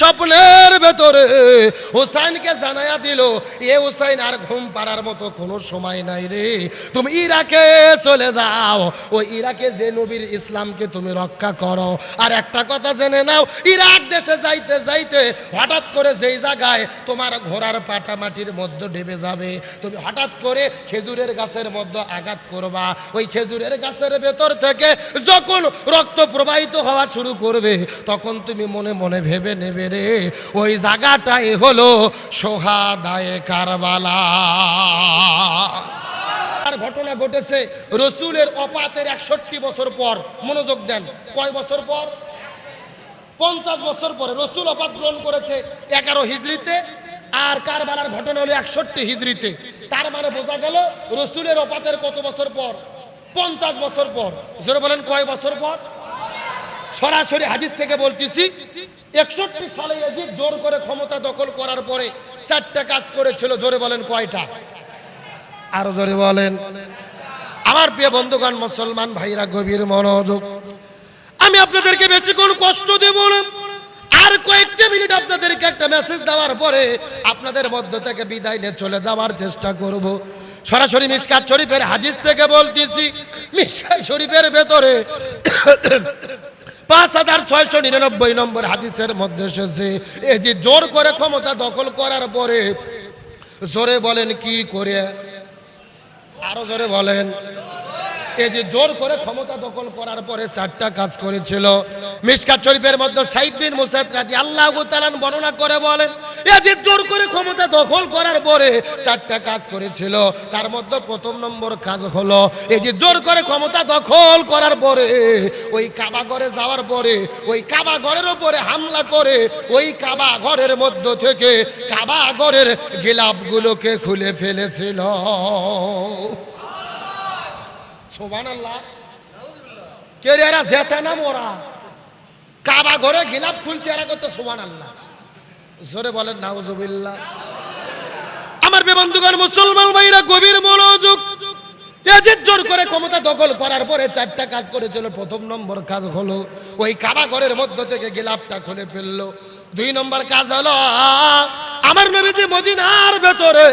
স্বপ্নের ভেতরে হুসাইনকে জানাইয়া দিল, এ হুসাইন, আর ঘুম পাড়ার মতো কোনো সময় নাই রে। তুমি ইরাকে চলে যাও। ও ইরাকে যে নবীর ইসলামকে তুমি রক্ষা করো। আর একটা কথা জেনে নাও, ইরাক দেশে যাইতে যাইতে হঠাৎ করে যেই জায়গায় তোমার ঘোড়ার পাটা মাটির মধ্যে ডেবে যাবে, তুমি হঠাৎ করে খেজুরের গাছের মধ্যে আঘাত করবা। ওই খেজুরের গাছের ভেতর থেকে যখন রক্ত প্রবাহিত হওয়া শুরু করবে, তখন তুমি মনে মনে ভেবে নেবে রে? ওই জায়গাটাই হলো সোহাদায়ে কারবালা। আর ঘটনা ঘটেছে রসুলের অপাতের একষট্টি বছর পর। মনোযোগ দেন, কয় বছর পর? পঞ্চাশ বছর পরে রসুল অপাত গ্রহণ করেছে এগারো হিজড়িতে আর কারবালার ঘটনা হলো একষট্টি হিজড়িতে। তার মানে বোঝা গেল রসুলের অপাতের কত বছর পর? পঞ্চাশ বছর পর। জোরে বলেন, কয় বছর পর? সরাসরি হাদিস থেকে বলতেছি একষট্টি সালে এজিদ জোর করে ক্ষমতা দখল করার পরে চারটা কাজ করেছিল, জোরে বলেন কয়টা? আরও জোরে বলেন। আমার প্রিয় বন্ধুগণ, মুসলমান ভাইরা, গভীর মনোযোগ। আমি আপনাদেরকে বেশিক্ষণ কষ্ট দেব না। আর কয়েকটা মিনিট আপনাদেরকে একটা মেসেজ দেওয়ার পরে আপনাদের মধ্য থেকে বিদায় নিয়ে চলে যাওয়ার চেষ্টা করব। সরাসরি মিসকাত শরীফের হাদিস থেকে বলতেছি, মিসকাত শরীফের ভেতরে পাঁচ হাজার ছয়শো নিরানব্বই নম্বর হাদিসের মধ্যে এসেছে, এই যে জোর করে ক্ষমতা দখল করার পরে জোরে বলেন কি করে? আরও জোরে বলেন। এই যে জোর করে ক্ষমতা দখল করার পরে চারটা কাজ করেছিল। মিসকাত শরীফের মধ্যে সাইদ বিন মুসাদ রাজি আল্লাহ তালান বর্ণনা করে বলেন এই যে জোর করে ক্ষমতা দখল করার পরে চারটা কাজ করেছিল। তার মধ্যে প্রথম নম্বর কাজ হলো এই যে জোর করে ক্ষমতা দখল করার পরে, ওই কাবা ঘরে যাওয়ার পরে, ওই কাবা ঘরের উপরে হামলা করে, ওই কাবা ঘরের মধ্য থেকে কাবা ঘরের গিলাপগুলোকে খুলে ফেলেছিল। করতে আল্লাহ বলেন আমার মুসলমান ভাইরা, গভীর মনোযোগ। জোর করে ক্ষমতা দখল করার পরে চারটা কাজ করেছিল, প্রথম নম্বর কাজ হলো, ওই কাবা ঘরের মধ্য থেকে গিলাপটা খুলে ফেলল। দুই নম্বর কাজ হলো আমার নবীজি মদিনার ভেতরে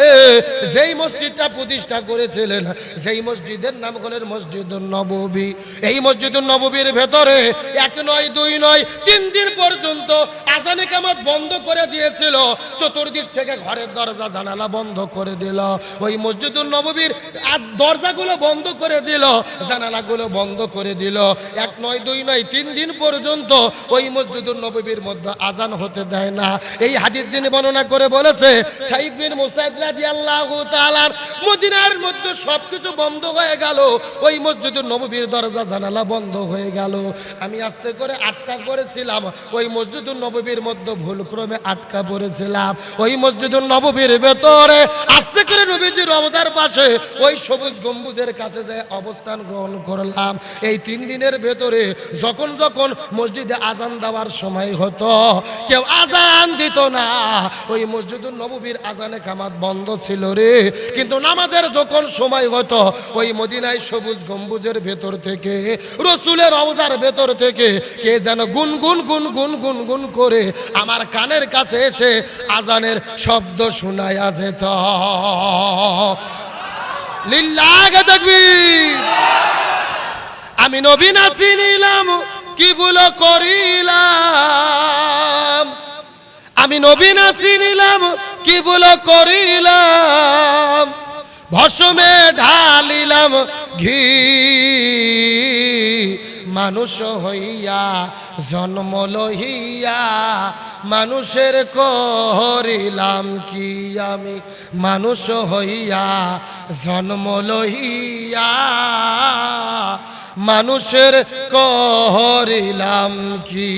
যেই মসজিদটা প্রতিষ্ঠা করেছিলেন সেই মসজিদের নাম হলেন মসজিদ নববী। এই মসজিদ নববীর ভেতরে এক নয়, দুই নয়, তিন দিন পর্যন্ত আজানে কামত বন্ধ করে দিয়েছিল। চতুর্দিক থেকে ঘরের দরজা, জানালা বন্ধ করে দিল। ওই মসজিদ নববীর আজ দরজাগুলো বন্ধ করে দিল, জানালাগুলো বন্ধ করে দিল। এক নয়, দুই নয়, তিন দিন পর্যন্ত ওই মসজিদুল নববীর মধ্যে আজান হতে দেয় না। এই হাদিস যিনি বর্ণনা করে বলেছে মদিনার মধ্যে সবকিছু বন্ধ হয়ে গেল। ওই মসজিদুল নববীর দরজা জানালা বন্ধ হয়ে গেল। আমি আস্তে করে আটকা পড়েছিলাম। ওই মসজিদুল নববীর মধ্যে ভুলক্রমে আটকা পড়েছিলাম। ওই মসজিদুল নববীর ভেতরে আস্তে করে নবীজি রমজার পাশে ওই সবুজ গম্বুজের কাছে যে অবস্থান গ্রহণ করলাম। এই তিন দিনের ভেতরে যখন যখন মসজিদে আজান দেওয়ার সময় হতো, কেউ আজান দিত না। ওই মসজিদুল নববীর আজানে কামাত বন্ধ ছিল রে। কিন্তু নামাজের যখন সময় হতো, ওই মদিনায় সবুজ গম্বুজের ভেতর থেকে, রসুলের রওজার ভেতর থেকে কে যেন গুন গুন গুন করে আমার কানের কাছে এসে আজানের শব্দ শোনায়া যেত। লিল্লাহে তাকবীর। আমি নাসি নিলাম, কি ভুল করিলাম আমি নবী নাসি নিলাম, কি ভুল করিলাম? ভসমে ঢালিলাম ঘি। মানুষ হইয়া, জন্ম লহিয়া মানুষের করিলাম কি আমি? মানুষ হইয়া, জন্ম লহিয়া মানুষের করিলাম কি?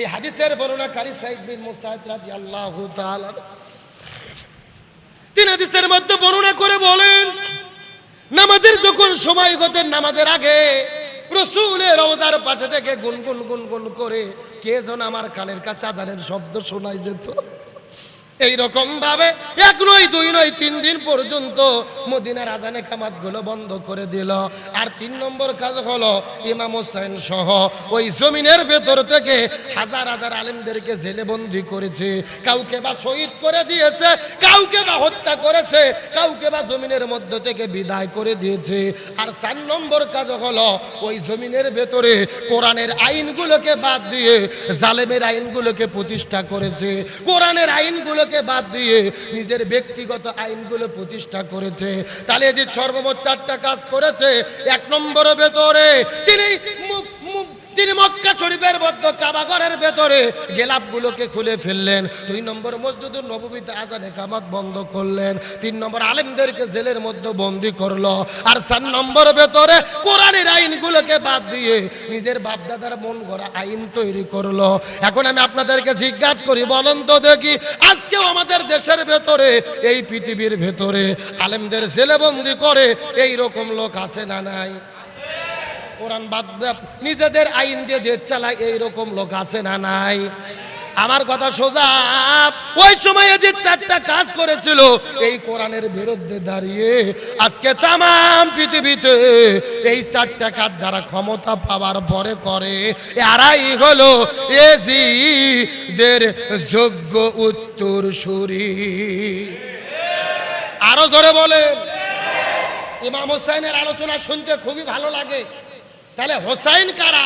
এই হাদিসের বর্ণনাকারী সাইদ বিন মুসাইদ রাদিয়াল্লাহু তাআলা তিন হাদিসের মধ্যে বর্ণনা করে বলেন, নামাজের যখন সময় হতেন নামাজের আগে রসুলের রোজার পাশে থেকে গুনগুন গুনগুন করে কে যেন আমার কানের কাছে আজানের শব্দ শোনাই যেত। এই রকম ভাবে এক নয়, দুই নয়, তিন দিন পর্যন্ত মদিনার আজানে কামাতগুলো বন্ধ করে দিল। আর তিন নম্বর কাজ হলো ইমাম হোসেন সহ ওই জমিনের ভেতর থেকে হাজার হাজার আলেমদেরকে জেলে বন্দি করেছে। কাউকে বা শহীদ করে দিয়েছে, কাউকে বা হত্যা করেছে, কাউকে বা জমিনের মধ্য থেকে বিদায় করে দিয়েছে। আর চার নম্বর কাজ হলো ওই জমিনের ভেতরে কোরআনের আইনগুলোকে বাদ দিয়ে জালেমের আইনগুলোকে প্রতিষ্ঠা করেছে। কোরআনের আইনগুলোকে বাদ দিয়ে নিজের ব্যক্তিগত আইনগুলো প্রতিষ্ঠা করেছে। তাহলে যে সর্বমোট চারটা কাজ করেছে, এক নম্বর ভেতরে তিনি তিনি মক্কা শরীফের মধ্য কাবাগরের ভেতরে গেলাপগুলোকে খুলে ফেললেন। দুই নম্বর মসজিদুর নবমীতে আজানে কামাত বন্ধ করলেন। তিন নম্বর আলেমদেরকে জেলের মধ্যে বন্দি করল। আর চার নম্বর ভেতরে কোরআনের আইনগুলোকে বাদ দিয়ে নিজের বাপদাদার মন গড়া আইন তৈরি করল। এখন আমি আপনাদেরকে জিজ্ঞাসা করি, বলেন তো দেখি, আজকেও আমাদের দেশের ভেতরে, এই পৃথিবীর ভেতরে আলেমদের জেলে বন্দি করে এই রকম লোক আছে না নাই? কোরআন বাদ নিজেদের আইন দিয়ে যে চালায় এইরকম লোক আছে না নাই? আমার কথা সোজা, ওই সময়ে যে চারটা কাজ করেছিল, এই কোরআনের বিরুদ্ধে দাঁড়িয়ে আজকে তাম পৃথিবীতে এই চারটা কাজ যারা ক্ষমতা পাওয়ার পরে করে, এরাই হলো এজিদের যোগ্য উত্তর সুরি। আরও জোরে বলে ইমাম হোসাইনের আলোচনা শুনতে খুবই ভালো লাগে। তাহলে হোসাইন কারা?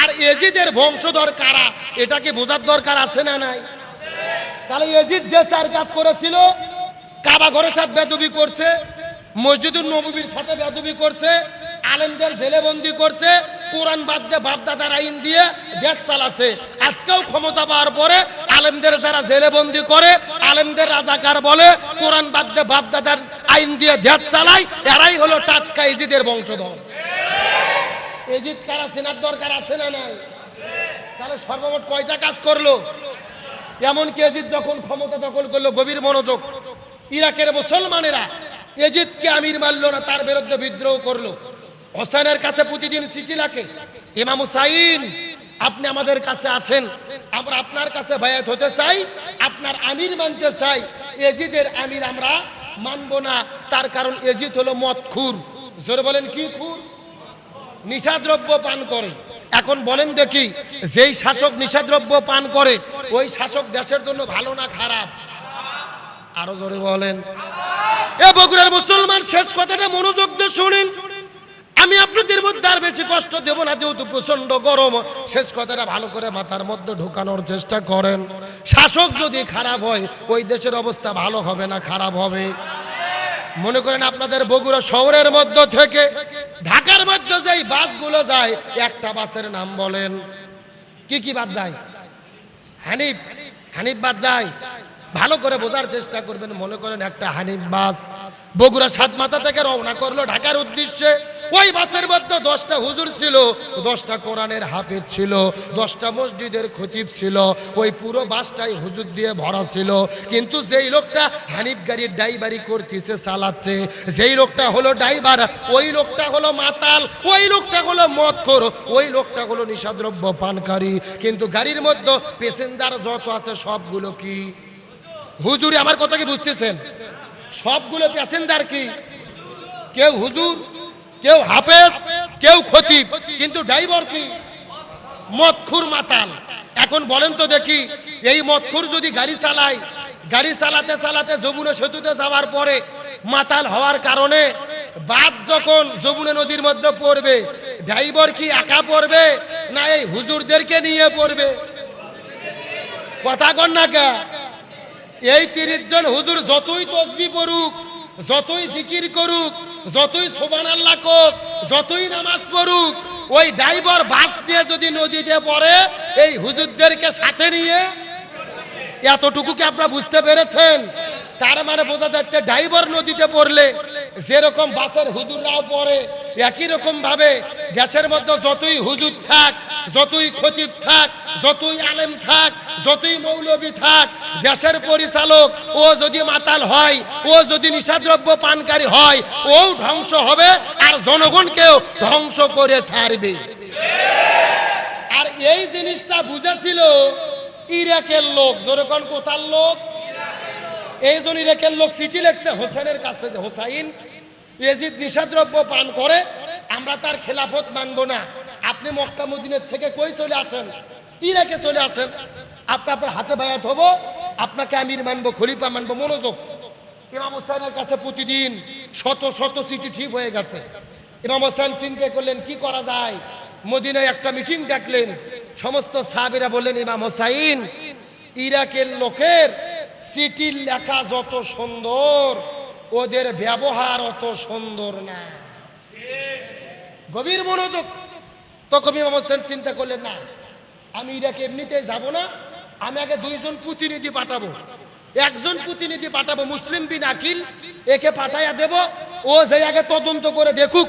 আর এজিদের বংশধর কারা? এটা কি বোঝার দরকার আছে না নাই? তাহলে এজিদ যে চার কাজ করেছিল, কাবা ঘরের সাথে বেদবি করছে মসজিদুল নবীর সাথে বেদবি করছে, আলেমদের জেলেবন্দি করছে, কোরআন বাদ দিয়ে বাপদাদার আইন দিয়ে দেশ চালাচ্ছে। আজকেও ক্ষমতা পাওয়ার পরে আলেমদের যারা জেলেবন্দি করে, আলেমদের রাজাকার বলে, কোরআন বাদ দিয়ে বাপদাদার আইন দিয়ে দেশ চালায়, এরাই হলো টাটকা ইজিদের বংশধর। এজিদ কারা, সেনার দরকার আছে না নাই? তাহলে সর্বমোট কয়টা কাজ করল? এমনকি এজিদ যখন ক্ষমতা দখল করল, গভীর মনোযোগ। ইরাকের মুসলমানেরা এজিদকে আমির মানলো না, তার বিরুদ্ধে বিদ্রোহ করল। হোসেনের কাছে প্রতিদিন চিঠি লাগে, ইমাম হুসাইন, আপনি আমাদের কাছে আসেন। আমরা আপনার কাছে বায়াত হতে চাই, আপনার আমির মানতে চাই। এজিদের আমির আমরা মানবো না, তার কারণ এজিদ হলো মদ খুর। জোরে বলেন, কি খুর? নিশাদ্রব্য পান করে। এখন বলেন দেখি, যেই শাসক নিশাদ্রব্য পান করে, ওই শাসক দেশের জন্য ভালো না খারাপ? আরও জোরে বলেন। এ বগুড়ার মুসলমান, শেষ কথাটা মনোযোগ দিয়ে শুনেন। আমি আপনাদের মধ্যে আর বেশি কষ্ট দেব না, যেহেতু প্রচণ্ড গরম। শেষ কথাটা ভালো করে মাথার মধ্যে ঢোকানোর চেষ্টা করেন। শাসক যদি খারাপ হয়, ওই দেশের অবস্থা ভালো হবে না, খারাপ হবে। মনে করেন আপনাদের বগুড়া শহরের মধ্য থেকে বাসগুলো যায় একটা বাসের নাম বলেন। কি কি বাদ যায়? হানিফ হানিফ বাদ যায়। ভালো করে বোঝার চেষ্টা করবেন। মনে করেন একটা হানিফ বাস বগুড়া সাত মাথা থেকে রওনা করল ঢাকার উদ্দেশ্যে। ওই বাসের মধ্যে দশটা হুজুর ছিল, দশটা কোরআনের হাফেজ ছিল, দশটা মসজিদের খতিব ছিল, ওই পুরো বাসটাই হুজুর দিয়ে ভরা ছিল। কিন্তু যেই লোকটা হানিফ গাড়ির ড্রাইভারি করতেছে, চালাচ্ছে, যেই লোকটা হলো ড্রাইভার, ওই লোকটা হলো মাতাল, ওই লোকটা হলো মদখোর, ওই লোকটা হলো নিশাদ্রব্য পানকারী। কিন্তু গাড়ির মধ্যে প্যাসেঞ্জার যত আছে সবগুলো কি? হুজুরি আমার কথা কি বুঝতেছেন? সবগুলো প্যাসেঞ্জার কি? কেউ হুজুর, কেউ হাফেজ, কেউ খতিব, কিন্তু ড্রাইভার কি? মদখুর মাতাল। এখন বলেন তো দেখি, এই মদখুর যদি গাড়ি চালায়, গাড়ি চালাতে চালাতে যমুনা সেতুতে যাওয়ার পরে মাতাল হওয়ার কারণে বাদ যখন যমুনা নদীর মধ্যে পড়বে, ড্রাইভার কি একা পড়বে, না এই হুজুরদেরকে নিয়ে পড়বে? কথা কন না কে? এই তিরিশ জন হুজুর যতই তসবি পড়ুক, যতই জিকির করুক, যতই সোবান আল্লাহ কোক যতই নামাজ পড়ুক, ওই ড্রাইভার বাস দিয়ে যদি নদীতে পড়ে, এই হুজুরদেরকে সাথে নিয়ে, এতটুকু কি আপনারা বুঝতে পেরেছেন? তার মানে বোঝা যাচ্ছে ড্রাইভার নদীতে পড়লে যেরকম বাসের হুজুররাও পড়ে, একই রকম ভাবে গ্যাসের মধ্যে যতই হুজুর থাক, যতই খতিব থাক, যতই আলেম থাক, যতই মৌলবী থাক, গ্যাসের পরিচালক, ও যদি মাতাল হয়, ও যদি নিশাদ্রব্য পানকারী হয়, ও ধ্বংস হবে আর জনগণকেও ধ্বংস করে ছাড়বে। আর এই জিনিসটা বুঝেছিল ইরাকের লোক, যেরকম কোথার লোক? এই জন্য ইরাকের লোক চিঠি লেখছে, হোসেনের কাছে যে হোসাইন এজিদ নিষাদ্রব্য পান করে, আমরা তার খেলাফত মানব না। আপনি মক্কা মদিনের থেকে কই চলে আসেন? ইরাকে চলে আসেন। আপনি আপনার হাতে বায়াত হব, আপনাকে আমির মানবো, খলিফা মানবো, মনোযোগ। ইমাম হোসেনের কাছে প্রতিদিন শত শত চিঠি ঠিক হয়ে গেছে। ইমাম হোসেন চিন্তা করলেন, কি করা যায়? মদিনায় একটা মিটিং ডাকলেন, সমস্ত সাহাবিরা বললেন, ইমাম হোসাইন, ইরাকের লোকের চিঠির লেখা যত সুন্দর, ওদের ব্যবহার অত সুন্দর না। গভীর মনোযোগ। ইমাম হোসেন চিন্তা করলেন, না, আমি ইরাকে এমনিতেই যাব না, আমি আগে দুইজন প্রতিনিধি পাঠাবো। একজন প্রতিনিধি পাঠাবো, মুসলিম বিন আকিল, একে পাঠাইয়া দেব, ও যে আগে তদন্ত করে দেখুক,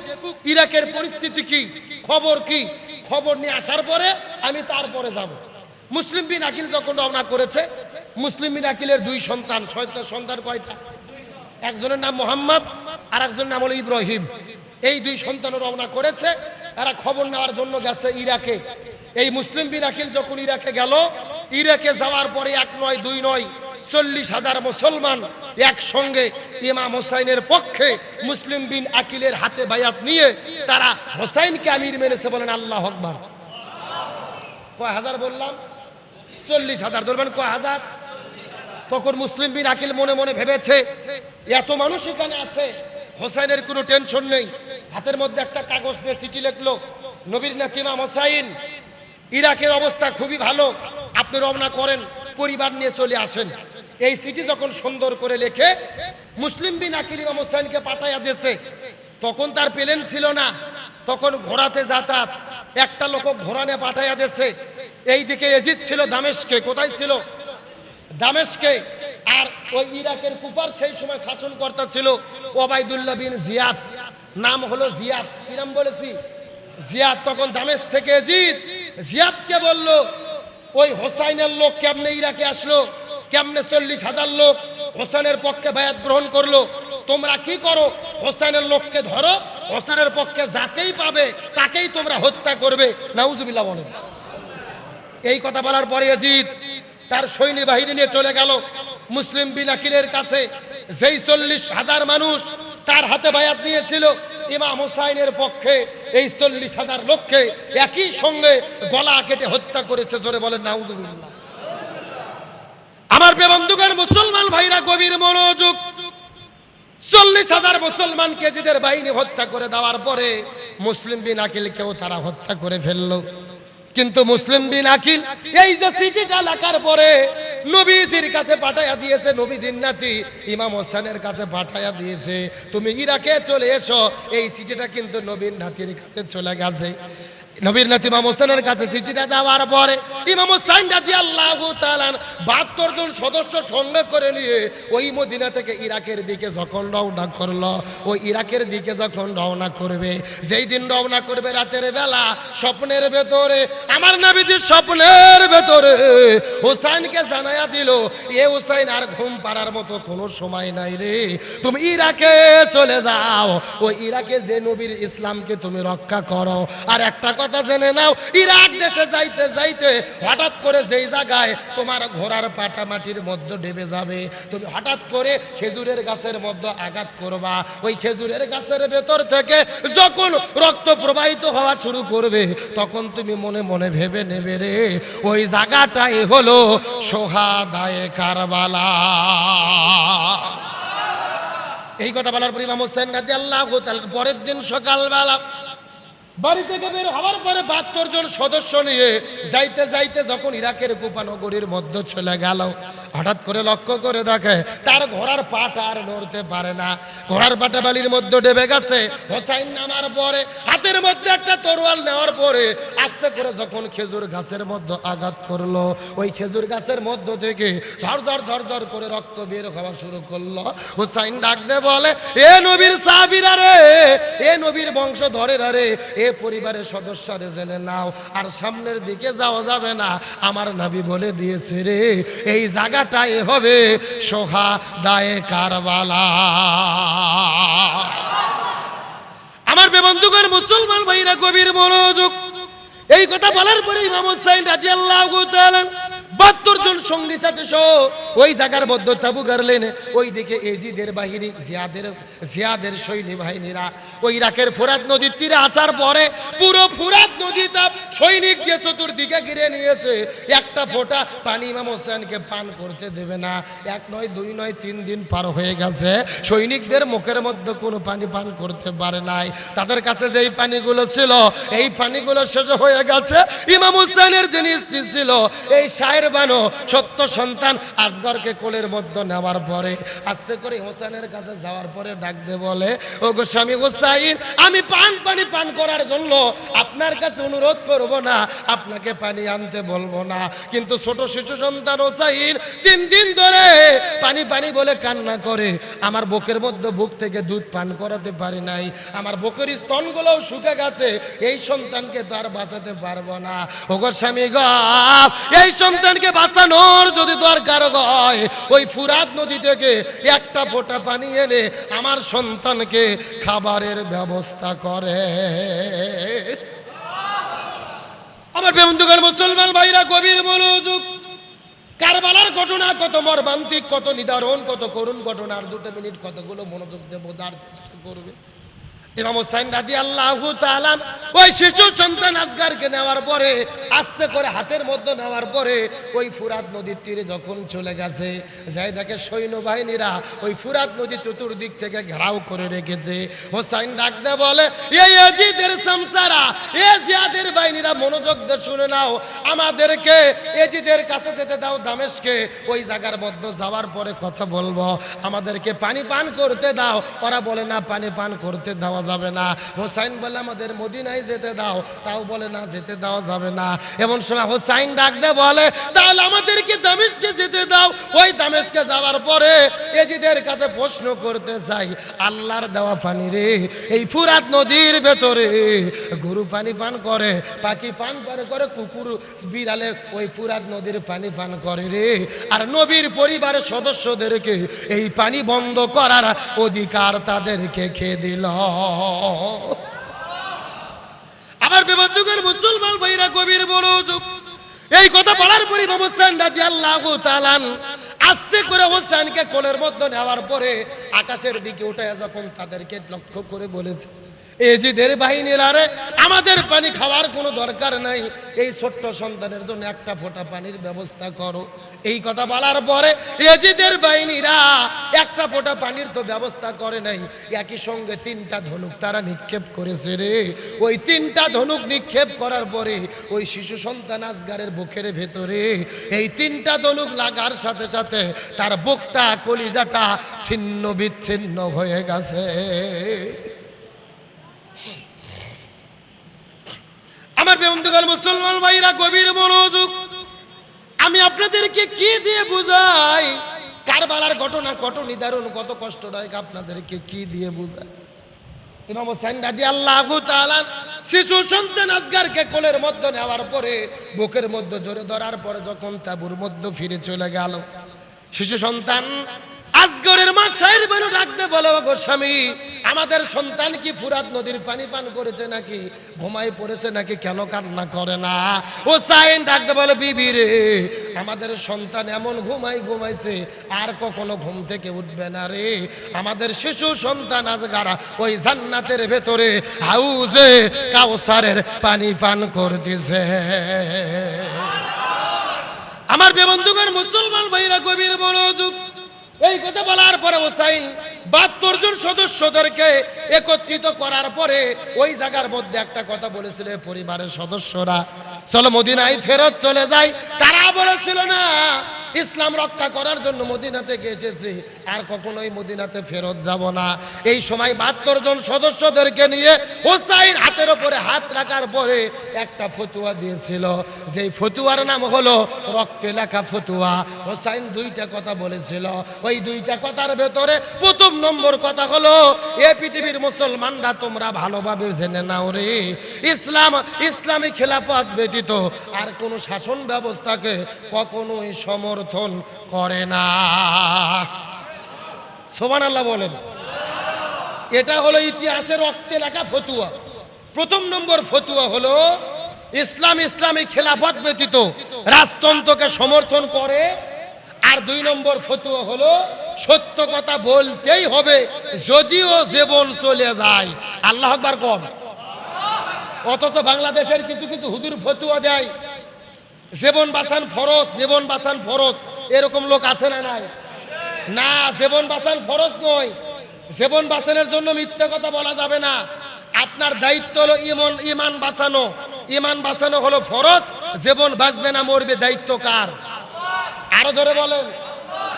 ইরাকের পরিস্থিতি কি, খবর কি। খবর নিয়ে আসার পরে আমি তারপরে যাব। মুসলিম বিন আকিল যখন রওনা করেছে, মুসলিম বিন আকিলের দুই সন্তান সন্তান কয়টা? একজনের নাম মোহাম্মদ আর একজনের নাম হলো ইব্রাহিম। এই দুই সন্তান রওনা করেছে, এরা খবর নেওয়ার জন্য গেছে ইরাকে। এই মুসলিম বিন আকিল যখন ইরাকে গেল, ইরাকে যাওয়ার পরে এক নয়, দুই নয়, চল্লিশ হাজার মুসলমান একসঙ্গে ইমাম হোসাইনের পক্ষে মুসলিম বিন আকিলের হাতে বায়াত নিয়ে তারা হোসাইনকে আমির মেনেছে বলেন আল্লাহ আকবার। কয় হাজার বললাম? চল্লিশ হাজার ধরবেন, কয় হাজার? তখন মুসলিম বিন আকিল মনে মনে ভেবেছে, এত মানুষ এখানে আছে, হোসাইনের কোনো টেনশন নেই। হাতের মধ্যে একটা কাগজ নিয়ে চিঠি লিখলো, নবীর নাতিমাম হোসাইন, ইরাকের অবস্থা খুবই ভালো, আপনি রওনা করেন, পরিবার নিয়ে চলে আসেন। এই চিঠি যখন সুন্দর করে লেখে, মুসলিম বিন আকিল ইমাম হোসাইনকে পাঠাইয়া দিয়েছে। তখন তার প্লেন ছিল না, তখন ঘোড়াতে যাতায়াত, একটা লোক ঘোড়ানে পাঠাইয়া দিয়েছে এইদিকে এজিদ ছিল, দামেশকে। কোথায় ছিল? দামেশকে। আর ওই ইরাকের কুপার সেই সময় শাসনকর্তা ছিল ওবায়দুল্লাহ বিন জিয়াদ। নাম হলো জিয়াদ। কি নাম বলেছি? জিয়াদ। তখন দামেশ থেকে জিদ জিয়াদকে বলল, ওই হোসাইনের লোক কেমনে ইরাকে আসলো? কেমনে চল্লিশ হাজার লোক হোসেনের পক্ষে বায়াত গ্রহণ করল? তোমরা কি করো? হোসেনের লোককে ধরো। হোসেনের পক্ষে যাকেই পাবে তাকেই তোমরা হত্যা করবে। নাউজুবিল্লাহ বলেন। এই কথা বলার পরে ইয়াজিদ তার সৈন্য বাহিনী নিয়ে চলে গেল। মুসলিম বিন আকিলের কাছে। যেই চল্লিশ হাজার মানুষ তার হাতে বায়াত নিয়েছিল, ইমাম হুসাইনের পক্ষে এই চল্লিশ হাজার লোককে একই সঙ্গে গলা কেটে হত্যা করেছে, জোরে বলেন নাউজুবিল্লাহ আমার বন্ধুগণ, মুসলমান ভাইরা, গভীর মনোযোগ। চল্লিশ হাজার মুসলমান কেজিদের বাহিনী হত্যা করে দেওয়ার পরে মুসলিম বিন আকিলকেও তারা হত্যা করে ফেলল। কিন্তু মুসলিম বিন আকিল এই যে চিঠিটা লেখার পরে নবীজির কাছে পাঠাইয়া দিয়েছে, নবীজির নাতি ইমাম হোসেনের কাছে পাঠাইয়া দিয়েছে, তুমি ইরাকে চলে এসো। এই চিঠিটা কিন্তু নবীর নাতির কাছে চলে গেছে। নবীর নাতি ইমাম হোসেনের কাছে চিঠিটা যাওয়ার পরে ইমাম হোসেন রাজি আল্লাহ বাহাত্তর জন সদস্য সঙ্গে করে নিয়ে ওই মদিনা থেকে ইরাকের দিকে যখন রওনা করল ওই ইরাকের দিকে যখন রওনা করবে, যেই দিন রওনা করবে রাতের বেলা, স্বপ্নের ভেতরে, আমার নাবিজির স্বপ্নের ভেতরে হোসাইনকে জানাইয়া দিল, এ হোসাইন আর ঘুম পাড়ার মতো কোনো সময় নাই রে। তুমি ইরাকে চলে যাও। ওই ইরাকে যে নবীর ইসলামকে তুমি রক্ষা করো। আর একটা কথা জেনে নাও। ইরাক দেশে যাইতে যাইতে হঠাৎ করে যেই জায়গায় তোমার ঘোড়ার পাটা মাটির মধ্যে ডেবে যাবে, তুমি হঠাৎ করে খেজুরের গাছের মধ্যে আঘাত করবা। ওই খেজুরের গাছের ভেতর থেকে যখন রক্ত প্রবাহিত হওয়া শুরু করবে, তখন তুমি মনে মনে ভেবে নেবে রে, ওই জায়গাটাই হলো সোহাদায়ে কারবালা। এই কথা বলার পর হোসেন রাজি আল্লাহ পরের দিন সকালবেলা বাড়ি থেকে বের হওয়ার পরে বাহাত্তর জন সদস্য নিয়ে যাইতে যাইতে যখন ইরাকের গোপানগরীর মধ্য চলে গেল হঠাৎ করে লক্ষ্য করে দেখে, তার ঘোড়ার পাটা আর নড়তে পারে না। ঘোড়ার পাটা বালির মধ্যে ডেবে গেছে, হোসাইন নামার পরে, হাতের মধ্যে একটা তরোয়াল নেওয়ার পরে, আস্তে করে যখন খেজুর গাছের মধ্যে আঘাত করল, ওই খেজুর গাছের মধ্য থেকে ঝরঝর ঝরঝর করে রক্ত বের হওয়া শুরু করল। হোসাইন ডাক দে বলে, এ নবীর সাহাবীরা রে, এ নবীর বংশ ধরে রে, এ পরিবারের সদস্যরে জেনে নাও, আর সামনের দিকে যাওয়া যাবে না। আমার নাবি বলে দিয়েছে রে, এই জায়গাটাই হবে সোহা দায়ে কারবালা। আমার বেবন্ধুগণ, মুসলমান ভাইরা, গভীর মনোযোগ। এই কথা বলার পরে ইমাম হুসাইন রাজি আল্লাহ বাহাত্তর জন সঙ্গী সাথে সহ ওই জায়গার মধ্যে তাবু গারলেন ওই দিকে এজিদের বাহিনী, জিয়াদের জিয়াদের সৈন্য বাহিনীরা। ওই ইরাকের ফোরাত নদীর তীরে আসার পরে পুরো ফুরাত নদী তাপ সৈনিক দিয়ে চতুর্দিকে ঘিরে নিয়েছে। একটা ফোঁটা পানি ইমাম হোসেনকে পান করতে দেবে না। এক নয়, দুই নয়, তিন দিন পার হয়ে গেছে। সৈনিকদের মুখের মধ্যে কোনো পানি পান করতে পারে নাই। তাদের কাছে যেই পানিগুলো ছিল, এই পানিগুলো শেষ হয়ে গেছে। ইমাম হুসেনের স্ত্রী ছিল, এই শায়ের বানো সত্য সন্তান আসগরকে কোলের মধ্যে নেওয়ার পরে, আস্তে করে হোসেনের কাছে যাওয়ার পরে দে বলে ও গো স্বামী আমি পান পানি পান করার জন্য আপনার কাছে অনুরোধ করব না, আপনাকে পানি আনতে বলব না। কিন্তু ছোট শিশু সন্তান হোসাইন তিন দিন ধরে পানি পানি বলে কান্না করে। আমার বুকের মধ্যে বুক থেকে দুধ পান করাতে পারি নাই। আমার বুকের স্তনগুলোও শুকে গেছে। এই সন্তানকে তো আর বাঁচাতে পারব না। ওগর স্বামী গ, এই সন্তানকে বাঁচানোর যদি দরকার হয়, ওই ফুরাত নদী থেকে একটা ফোঁটা পানি এনে আমার সন্তানকে খাবারের ব্যবস্থা করে। আমার বেমন্দুকার মুসলমান ভাইরা কবির মনোযোগ। কারবালার ঘটনা, কত মর্মান্তিক, কত নিদারণ, কত করুণ ঘটনার দুটো মিনিট কতগুলো মনোযোগ দেবো, তার চেষ্টা করবে। ইমাম হোসাইন রাজি আল্লাহ ওই শিশু সন্তান আসগারকে নেওয়ার পরে, আস্তে করে হাতের মধ্যে নেওয়ার পরে, ওই ফুরাত নদীর তীরে যখন চলে গেছে সৈন্যবাহিনীরা ওই ফুরাত নদী চতুর্দিক থেকে ঘেরাও করে রেখেছে। হোসাইন ডাকতে বলে এই এজিদের সংসারা এ জিয়াদের বাহিনীরা মনোযোগ দিয়ে শুনে নাও। আমাদেরকে এজিদের কাছে যেতে দাও দামেশকে। ওই জায়গার মধ্যে যাওয়ার পরে কথা বলব। আমাদেরকে পানি পান করতে দাও। ওরা বলে, না, পানি পান করতে দেওয়া যাবে না। হোসাইন বলে আমাদের মদিনায় যেতে দাও। তাও বলে, না, যেতে দেওয়া যাবে না। এমন সময় হোসাইন ডাক দে বলে, তাহলে আমাদেরকে দামেশকে যেতে দাও। ওই দামেশকে যাওয়ার পরে এজিদের কাছে প্রশ্ন করতে চাই আল্লাহর দেওয়া পানি রে, এই ফুরাত নদীর ভেতরে গরু পানি পান করে, পাখি পান করে করে কুকুর বিড়ালে ওই ফুরাত নদীর পানি পান করে রে। আর নবীর পরিবারের সদস্যদেরকে এই পানি বন্ধ করার অধিকার তাদেরকে খেয়ে দিল। আমার বিবন্ধুকের মুসলমান ভাইরা কবির বলো এই কথা বলার পরে হোসেন রাজি আল্লাহ তালান আস্তে করে হোসেনকে কোলের মধ্যে নেওয়ার পরে আকাশের দিকে উঠে যখন তাদেরকে লক্ষ্য করে বলেছে এজিদের বাহিনীরা রে আমাদের পানি খাওয়ার কোনো দরকার নাই। এই ছোট্ট সন্তানের জন্য একটা ফোঁটা পানির ব্যবস্থা করো। এই কথা বলার পরে এজিদের বাহিনীরা একটা ফোঁটা পানির তো ব্যবস্থা করে নাই। একই সঙ্গে তিনটা ধনুক তারা নিক্ষেপ করেছে রে। ওই তিনটা ধনুক নিক্ষেপ করার পরে ওই শিশু সন্তান আজগারের বুকের ভেতরে এই তিনটা ধনুক লাগার সাথে সাথে তার বুকটা, কলিজাটা ছিন্ন বিচ্ছিন্ন হয়ে গেছে। আমার বন্ধুগণ, মুসলমান ভাইরা, গভীর মনোযোগ। আমি আপনাদেরকে কি দিয়ে বুঝাই? কারবালার ঘটনা কত নিদারুণ, কত কষ্টদায়ক, আপনাদেরকে কি দিয়ে বুঝাই? ইমাম হোসেন রাজি আল্লাহ শিশু সন্তান আজগারকে কোলের মধ্যে নেওয়ার পরে, বুকের মধ্যে জোরে ধরার পরে যখন তাবুর মধ্যে ফিরে চলে গেল, শিশু সন্তান আজগরের মা সাহের বেনু ডাকতে বলো গো স্বামী, আমাদের সন্তান কি ফুরাত নদীর পানি পান করেছে নাকি? ঘুমাই পড়েছে নাকি? কেন কান্না করে না? ও সাইন ডাকতে বলে, বিবি রে, আমাদের সন্তান এমন ঘুমাই ঘুমাইছে, আর কখনো ঘুম থেকে উঠবে না রে। আমাদের শিশু সন্তান আজগারা ওই জান্নাতের ভেতরে হাউজে কাউসারের পানি পান করতেছে। আমার বেবন্ধুগণ মুসলমান ভাইরা কবির বড় মনোযোগ এই কথা বলার পরে হোসাইন বাহাত্তর জন সদস্যদেরকে একত্রিত করার পরে ওই জায়গার মধ্যে একটা কথা বলেছিল পরিবারের সদস্যরা, চলো মদিনায় ফেরত চলে যায় তারা বলেছিল, না ইসলাম রক্ষা করার জন্য মদিনাতে এসেছি আর কখনোই মদিনাতে ফেরত যাব না। এই সময় বাহাত্তর জন সদস্যদেরকে নিয়ে হোসাইন হাতের ওপরে হাত রাখার পরে একটা ফতুয়া দিয়েছিল। যেই ফতুয়ার নাম হলো রক্তে লেখা ফতুয়া। হোসাইন দুইটা কথা বলেছিল। ওই দুইটা কথার ভেতরে প্রথম নম্বর কথা হলো, এ পৃথিবীর মুসলমানরা তোমরা ভালোভাবে জেনে নাও রে। ইসলাম, ইসলামী খেলাফত ব্যতীত আর কোনো শাসন ব্যবস্থাকে কখনোই সমর্থন করে না। সোমান আল্লাহ বলেন। এটা হলো ইতিহাসের রক্তে লেখা ফতুয়া। প্রথম নম্বর ফতুয়া হলো ইসলাম ইসলামী খেলাফত ব্যতীত রাজতন্ত্রকে সমর্থন করে। আর দুই নম্বর ফতুয়া হলো সত্য কথা বলতেই হবে, যদিও জীবন চলে যায়। আল্লাহ আকবার কম। অথচ বাংলাদেশের কিছু কিছু হুদুর ফতুয়া দেয়। জীবন বাঁচান ফরজ, জীবন বাঁচান ফরজ। এরকম লোক আছে না নাই? না, জীবন বাঁচান ফরজ নয়। জীবন বাঁচানোর জন্য মিথ্যে কথা বলা যাবে না। আপনার দায়িত্ব হলো ইমন, ইমান বাঁচানো। ইমান বাঁচানো হলো ফরজ, জীবন বাঁচবে না, মরবে দায়িত্ব কার? আরও ধরে বলেন।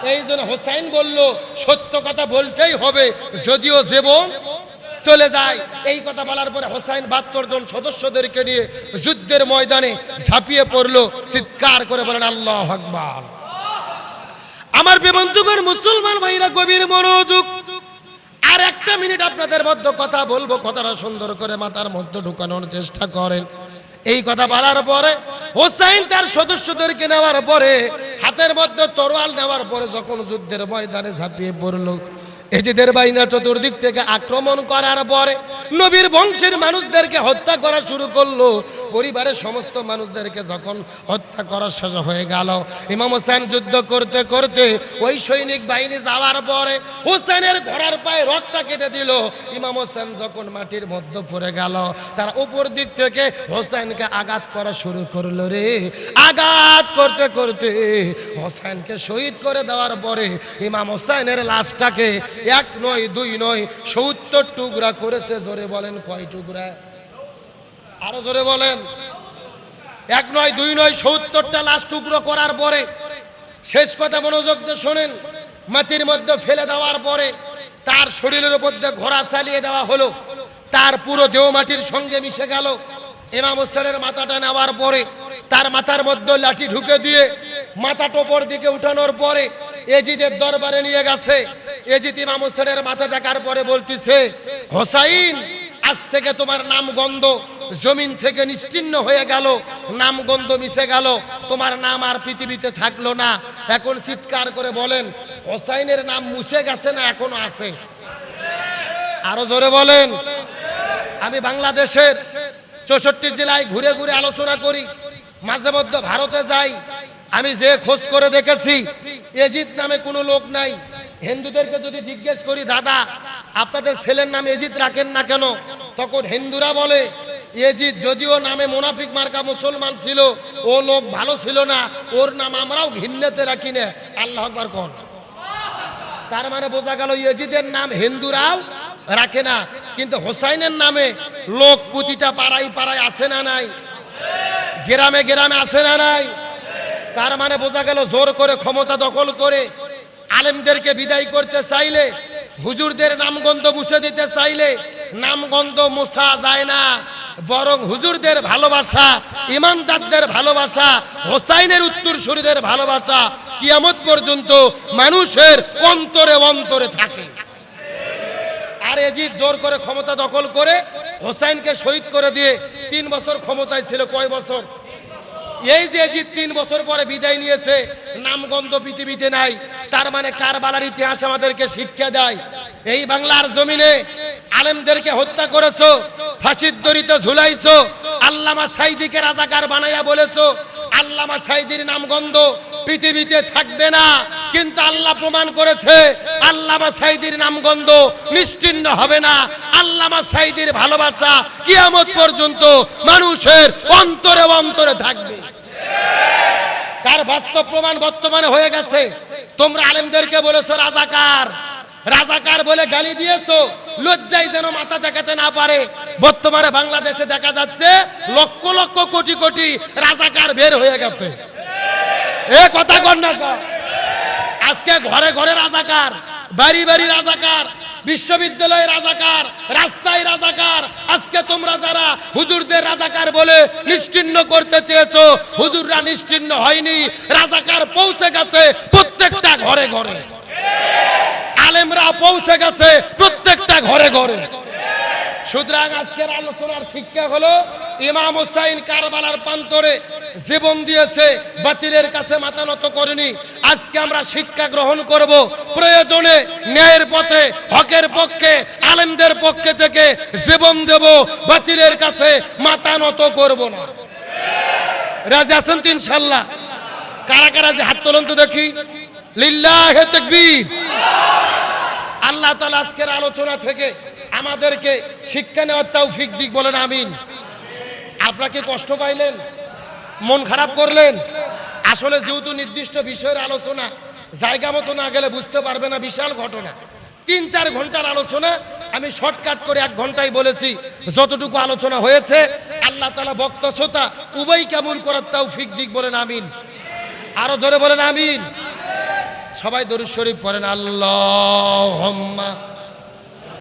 এই জন্য হোসাইন বলল, সত্য কথা বলতেই হবে, যদিও জীবন চলে যায়। এই কথা বলার পরে হোসাইন বাহাত্তর জন সদস্যদেরকে নিয়ে যুদ্ধের ময়দানে ঝাঁপিয়ে পড়ল, চিৎকার করে বলেন, আল্লাহ আকবার। আমার বিবন্ধুগণ মুসলমান ভাইরা, গভীর মনোযোগ। আর একটা মিনিট আপনাদের মধ্যে কথা বলব, কথাটা সুন্দর করে মাথার মধ্যে ঢুকানোর চেষ্টা করেন। এই কথা বলার পরে হোসাইন তার সদস্যদেরকে নেওয়ার পরে, হাতের মধ্যে তরোয়াল নেওয়ার পরে যখন যুদ্ধের ময়দানে ঝাঁপিয়ে পড়ল এজিদের বাহিনা চতুর্দিক থেকে আক্রমণ করার পরে নবীর বংশের মানুষদেরকে হত্যা করা শুরু করল। পরিবারের সমস্ত মানুষদেরকে যখন হত্যা করা শেষ হয়ে গেল, ইমাম হোসেন যুদ্ধ করতে করতে ওই সৈনিক বাহিনী যাওয়ার পরে হোসেনের ঘোড়ার পায়ে রথটা কেটে দিল। ইমাম হোসেন যখন মাটির মধ্যে পড়ে গেল, তার উপর দিক থেকে হোসেনকে আঘাত করা শুরু করল রে। আঘাত করতে করতে হোসেনকে শহীদ করে দেওয়ার পরে ইমাম হোসেনের লাশটাকে এক নয়, দুই নয়, সত্তর টুকরা করেছে, জোরে বলেন কয় টুকরা? আরও জোরে বলেন। এক নয়, দুই নয়, সত্তরটা লাশ টুকরো করার পরে, শেষ কথা মনোযোগ দিয়ে শোনেন, মাটির মধ্যে ফেলে দেওয়ার পরে, তার শরীরের উপর দিয়ে ঘোড়া চালিয়ে দেওয়া হলো, তার পুরো দেহ মাটির সঙ্গে মিশে গেল ইমাম হোসেনের মাথাটা নেওয়ার পরে, তার মাথার মধ্যে লাঠি ঢুকে দিয়ে মাথা টোপর দিকে উঠানোর পরে এজিদের দরবারে নিয়ে গেছে। এজিদ ইমাম হোসেনের মাথা দেখার পরে বলতেছে, হোসাইন, আজ থেকে তোমার নাম গন্ধ জমিন থেকে নিশ্চিন্ন হয়ে গেল নাম গন্ধ মিশে গেল, তোমার নাম আর পৃথিবীতে থাকল না। এখন চিৎকার করে বলেন, হোসাইনের নাম মুছে গেছে না এখনও আছে? আরও জোরে বলেন, আমি বাংলাদেশের চৌষট্টি জেলায় ঘুরে ঘুরে আলোচনা করি। মাঝে মধ্যে ভারতে যাই। আমি যে খোঁজ করে দেখেছি, এজিদ নামে কোনো লোক নাই। হিন্দুদেরকে যদি জিজ্ঞেস করি, দাদা, আপনাদের ছেলের নাম এজিদ রাখেন না কেন? তখন হিন্দুরা বলে, এজিদ যদিও নামে মোনাফিক মার্কা মুসলমান ছিল, ও লোক ভালো ছিল না। ওর নাম আমরাও ঘিন্নেতে রাখি না। আল্লাহ আকবার কোন। তার মানে বোঝা গেল এজিদের নাম হিন্দুরাও রাখে না। কিন্তু হোসাইনের নামে লোক প্রতিটা পাড়ায় পাড়ায় আসে না নাই? গ্রামে গ্রামে আসে না নাই? তার মানে বোঝা গেল জোর করে ক্ষমতা দখল করে আলেমদেরকে বিদায় করতে চাইলে, হুজুরদের নামগন্ধ মুছে দিতে চাইলে নামগন্ধ মুছা যায় না। বরং হুজুরদের ভালোবাসা, ইমানদারদের ভালোবাসা, হোসাইনের উত্তর শরীরের ভালোবাসা কিয়ামত পর্যন্ত মানুষের অন্তরে অন্তরে থাকে। আর এজিদ জোর করে ক্ষমতা দখল করে হোসাইনকে শহীদ করে দিয়ে তিন বছর ক্ষমতায় ছিল, কয় বছর? এই যে এজিদ তিন বছর পরে বিদায় নিয়েছে, নামগন্ধ পৃথিবীতে নাই, তার মানে কারবালার ইতিহাস আমাদেরকে শিক্ষা দেয়। এই বাংলার জমিনে আলেমদেরকে হত্যা করেছ, ফাঁসির দড়িতে ঝুলাইছো, আল্লামা সাইদিকে রাজাকার বানাইয়া বলেছ, আল্লামা সাইদির নামগন্ধ পৃথিবীতে থাকবে না। কিন্তু আল্লাহ প্রমাণ করেছে, আল্লামা সাইদির নামগন্ধ নিশ্চিন্ন হবে না। আল্লামা সাইদির ভালোবাসা কিয়ামত পর্যন্ত মানুষের অন্তরে অন্তরে থাকবে। তার বাস্তব প্রমাণ বর্তমানে হয়ে গেছে। তোমরা আলেমদেরকে বলেছ, রাজাকার। রাজাকার বলে গালি দিয়েছ। লজ্জায় যেন মাথা দেখাতে না পারে। বর্তমানে বাংলাদেশে দেখা যাচ্ছে লক্ষ লক্ষ কোটি কোটি রাজাকার বের হয়ে গেছে। এ কথা কর না আজকে ঘরে ঘরে রাজাকার, বাড়ি বাড়ি রাজাকার, বিশ্ববিদ্যালয়ে রাজাকার, রাস্তায় রাজাকার। আজকে তোমরা যারা হুজুরদের রাজাকার বলে নিশ্চিন্ন করতে চেয়েছো, হুজুররা নিশ্চিন্ন হয়নি, রাজাকার পৌঁছে গেছে প্রত্যেকটা ঘরে ঘরে। আলেমরা পৌঁছে গেছে প্রত্যেকটা ঘরে ঘরে। সুতরাং আজকের আলোচনার শিক্ষা হলো, ইমাম হুসাইন কারবালার প্রান্তরে জীবন দিয়েছে, বাতিলের কাছে মাথা নত করেনি। আজকে আমরা শিক্ষা গ্রহণ করব প্রয়োজনে ন্যায়ের পথে, হকের পক্ষে, আলেমদের পক্ষে থেকে জীবন দেব, বাতিলের কাছে মাথা নত করব না। রাজি আছেন তো ইনশাল্লাহ কারা কারা যে হাত তোলেন দেখি। লিল্লাহে আল্লাহ তালা আজকের আলোচনা থেকে আমাদেরকে শিক্ষা নেওয়ার তৌফিক দিক বলেন, আমিন। আপনাকে কষ্ট পাইলেন, মন খারাপ করলেন। আসলে যেহেতু নির্দিষ্ট বিষয়ের আলোচনা, জায়গা মতো না গেলে বুঝতে পারবে না, বিশাল ঘটনা। তিন, চার ঘণ্টার আলোচনা, আমি শর্টকাট করে এক ঘন্টায় বলেছি, যতটুকু আলোচনা হয়েছে, আল্লাহ তালা বক্ত শ্রোতা উভয় কেমন করার তাও ফিক দিক বলেন, আমিন। আরও জোরে বলেন, আমিন। সবাই দরুদ শরীফ পড়েন আল্লাহ